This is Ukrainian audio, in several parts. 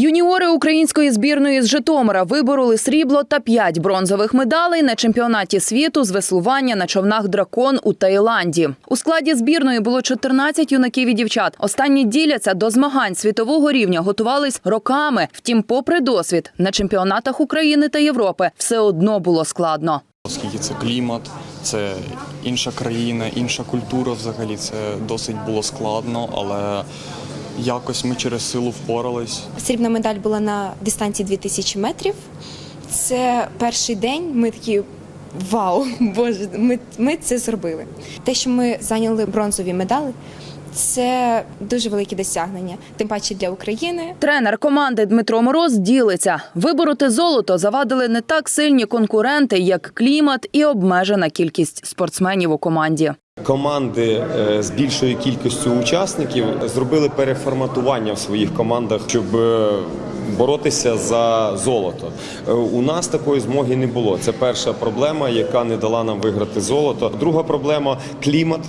Юніори української збірної з Житомира вибороли срібло та п'ять бронзових медалей на чемпіонаті світу з веслування на човнах дракон у Таїланді. У складі збірної було 14 юнаків і дівчат. Останні діляться до змагань світового рівня, готувались роками. Втім, попри досвід на чемпіонатах України та Європи все одно було складно. Оскільки це клімат, це інша країна, інша культура взагалі. Це досить було складно, але якось ми через силу впорались. Срібна медаль була на дистанції 2000 метрів. Це перший день. Ми такі. Вау, боже, ми, ми це зробили. Те, що ми зайняли бронзові медалі, це дуже велике досягнення, тим паче для України. Тренер команди Дмитро Мороз ділиться. Вибороти золото завадили не так сильні конкуренти, як клімат і обмежена кількість спортсменів у команді. Команди е, з більшою кількістю учасників зробили переформатування в своїх командах, щоб е, боротися за золото. Е, У нас такої змоги не було. Це перша проблема, яка не дала нам виграти золото. Друга проблема клімат,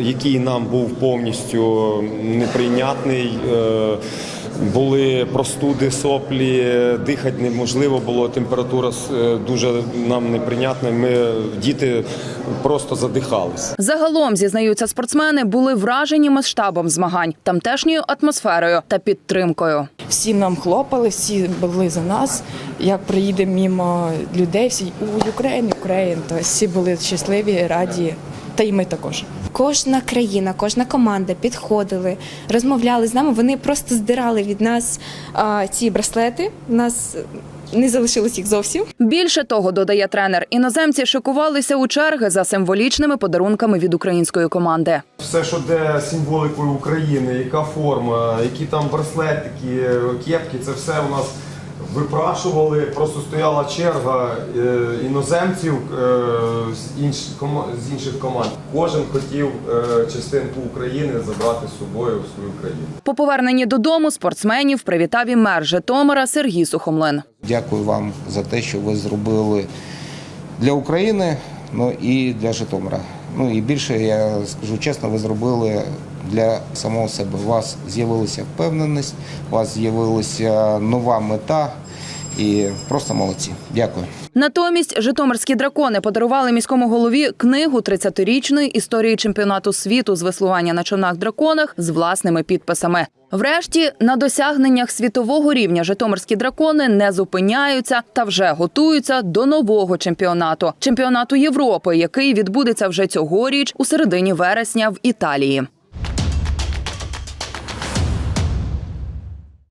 який нам був повністю неприйнятний. Були простуди, соплі, дихати неможливо було. Температура е, дуже нам неприйнятна. Ми діти просто задихались. Загалом зізнаються спортсмени, були вражені масштабом змагань, тамтешньою атмосферою та підтримкою. Всі нам хлопали, всі були за нас. Як приїдемо мимо людей, всі у Україн, Україн. То всі були щасливі, раді. Та й ми також. Кожна країна, кожна команда підходили, розмовляли з нами. Вони просто здирали від нас а, ці браслети. У нас не залишилось їх зовсім. Більше того, додає тренер, іноземці шикувалися у черги за символічними подарунками від української команди. Все, що де символикою України, яка форма, які там браслетики, кепки, це все у нас випрашували. Просто стояла черга е, іноземців е, з, інш, з інших команд. Кожен хотів е, частинку України забрати з собою в свою країну. По поверненні додому спортсменів привітав і мер Житомира Сергій Сухомлин. Дякую вам за те, що ви зробили для України, ну і для Житомира. Ну і більше я скажу чесно, ви зробили для самого себе. У вас з'явилася впевненість, у вас з'явилася нова мета і просто молодці. Дякую. Натомість житомирські дракони подарували міському голові книгу 30-річної історії чемпіонату світу з веслування на човнах драконах з власними підписами. Врешті на досягненнях світового рівня житомирські дракони не зупиняються та вже готуються до нового чемпіонату чемпіонату Європи, який відбудеться вже цьогоріч у середині вересня в Італії.